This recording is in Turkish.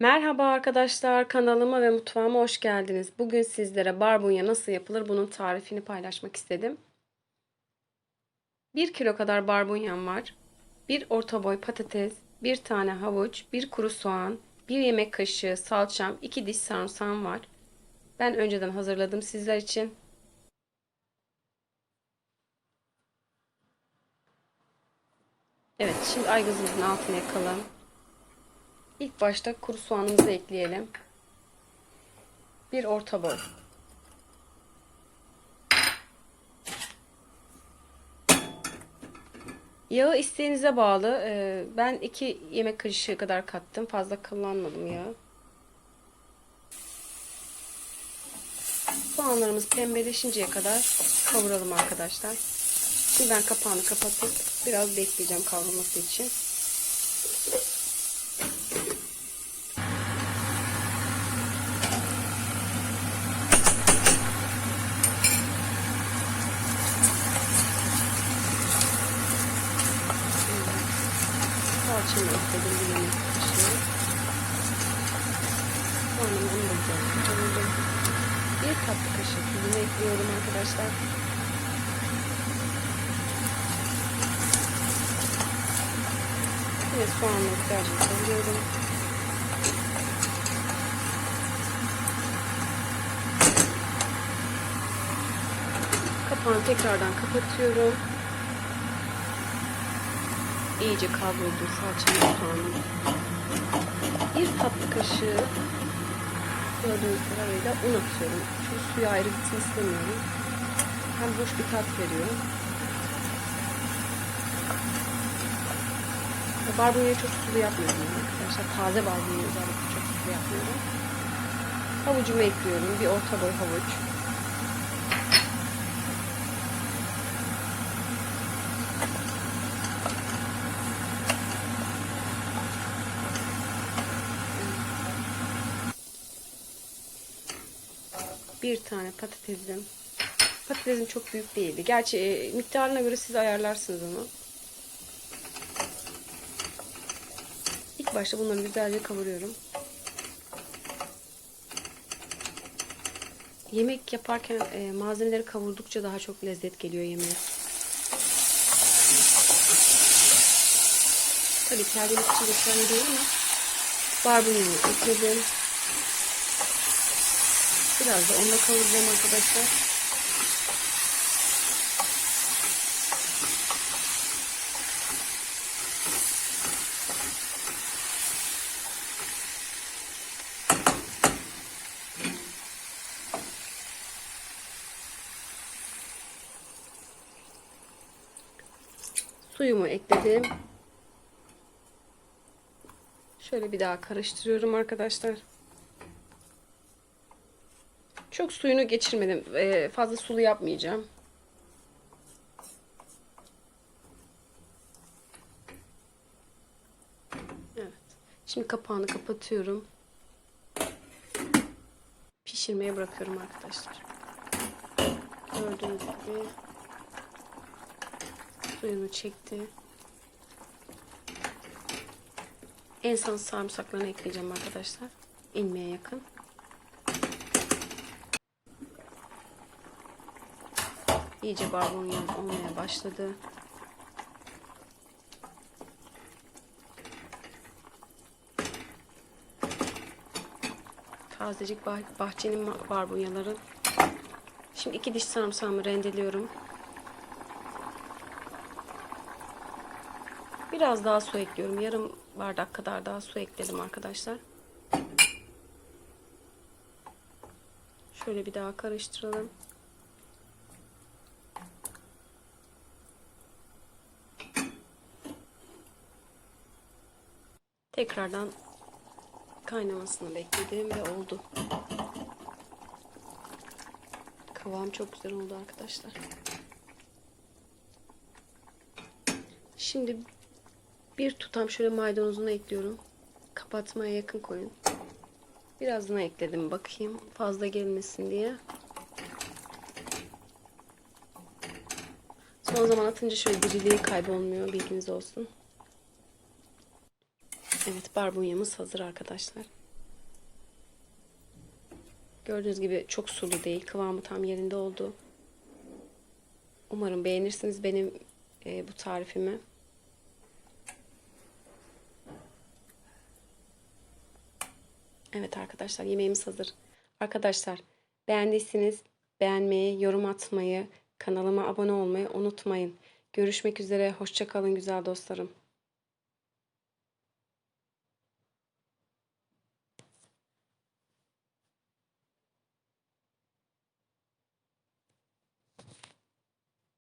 Merhaba arkadaşlar, kanalıma ve mutfağıma hoş geldiniz. Bugün sizlere barbunya nasıl yapılır bunun tarifini paylaşmak istedim. 1 kilo kadar barbunyam var. 1 orta boy patates, 1 tane havuç, 1 kuru soğan, 1 yemek kaşığı salçam, 2 diş sarımsağım var. Ben önceden hazırladım sizler için. Evet, şimdi aygazımızın altını yakalım. İlk başta kuru soğanımızı ekleyelim. Bir orta boy. Yağı isteğinize bağlı. Ee, Ben 2 yemek kaşığı kadar kattım. Fazla kullanmadım yağı. Soğanlarımız pembeleşinceye kadar kavuralım arkadaşlar. Şimdi ben kapağını kapatıp biraz bekleyeceğim kavrulması için. Salçamı ekledim bir yemek kaşığı. Sonra onu da kavurdum. Bir tatlı kaşık tuzunu ekliyorum arkadaşlar. Yine soğanla güzelce kavuruyorum. Kapağını tekrardan kapatıyorum. İyice kavruldu salçanın soğanın. Bir tatlı kaşığı gördüğünüz kadarıyla un atıyorum. Çünkü suyu ayrı gitsin istemiyorum. Hem hoş bir tat veriyor. Barbunyayı çok sulu yapmıyorum arkadaşlar. Taze barbunyayı özellikle çok sulu yapmıyorum. Havucumu ekliyorum. Bir orta boy havuç. Bir tane patatesim. Patatesim çok büyük değildi. Gerçi e, miktarına göre siz ayarlarsınız onu. İlk başta bunları güzelce kavuruyorum. Yemek yaparken e, malzemeleri kavurdukça daha çok lezzet geliyor yemeğe. Tabii kendimiz için geçerli değil ama barbunyamı ekledim. Biraz da onunla kavuracağım arkadaşlar. Suyumu ekledim. Şöyle bir daha karıştırıyorum arkadaşlar. Çok suyunu geçirmedim. Ee, fazla sulu yapmayacağım. Evet. Şimdi kapağını kapatıyorum. Pişirmeye bırakıyorum arkadaşlar. Gördüğünüz gibi suyunu çekti. En son sarımsaklarını ekleyeceğim arkadaşlar. İnmeye yakın. İyice barbunya olmaya başladı. Tazecik bah bahçenin barbunyaları. Şimdi iki diş sarımsağımı rendeliyorum. Biraz daha su ekliyorum. Yarım bardak kadar daha su ekledim arkadaşlar. Şöyle bir daha karıştıralım. Tekrardan kaynamasını bekledim ve oldu. Kıvam çok güzel oldu arkadaşlar. Şimdi bir tutam şöyle maydanozunu ekliyorum. Kapatmaya yakın koyun. Birazını ekledim bakayım fazla gelmesin diye. Son zaman atınca şöyle diriliği kaybolmuyor bilginiz olsun. Evet barbunyamız hazır arkadaşlar. Gördüğünüz gibi çok sulu değil. Kıvamı tam yerinde oldu. Umarım beğenirsiniz benim e, bu tarifimi. Evet arkadaşlar yemeğimiz hazır. Arkadaşlar beğendiyseniz beğenmeyi, yorum atmayı, kanalıma abone olmayı unutmayın. Görüşmek üzere. Hoşça kalın güzel dostlarım.